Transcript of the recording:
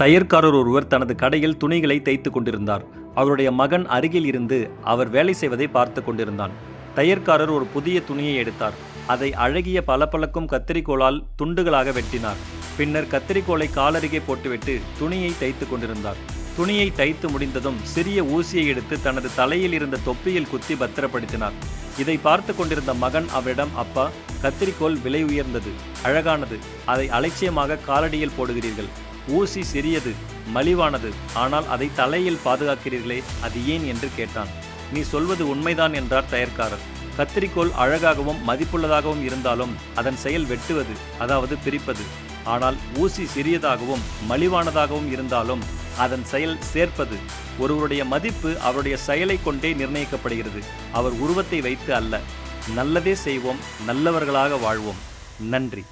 தையற்காரர் ஒருவர் தனது கடையில் துணிகளை தைத்து கொண்டிருந்தார். அவருடைய மகன் அருகில் இருந்து அவர் வேலை செய்வதை பார்த்து கொண்டிருந்தான். தையற்காரர் ஒரு புதிய துணியை எடுத்தார். அதை அழகிய பளபளக்கும் கத்திரிக்கோளால் துண்டுகளாக வெட்டினார். பின்னர் கத்திரிக்கோளை காலருகே போட்டுவிட்டு துணியை தைத்து கொண்டிருந்தார். துணியை தைத்து முடிந்ததும் சிறிய ஊசியை எடுத்து தனது தலையில் இருந்த தொப்பியில் குத்தி பத்திரப்படுத்தினார். இதை பார்த்து கொண்டிருந்த மகன் அவரிடம் அப்பா கத்திரிக்கோல் விலை உயர்ந்தது அழகானது. அதை அலட்சியமாக காலடியில் போடுகிறீர்கள். ஊசி சிறியது மலிவானது. ஆனால் அதை தலையில் பாதுகாக்கிறீர்களே அது ஏன் என்று கேட்டான். நீ சொல்வது உண்மைதான் என்றார் தயார்காரர் கத்திரிக்கோள் அழகாகவும் மதிப்புள்ளதாகவும் இருந்தாலும் அதன் செயல் வெட்டுவது அதாவது பிரிப்பது. ஆனால் ஊசி சிறியதாகவும் மலிவானதாகவும் இருந்தாலும் அதன் செயல் சேர்ப்பது. ஒருவருடைய மதிப்பு அவருடைய செயலை கொண்டே நிர்ணயிக்கப்படுகிறது. அவர் உருவத்தை வைத்து அல்ல. நல்லதே செய்வோம் நல்லவர்களாக வாழ்வோம். நன்றி.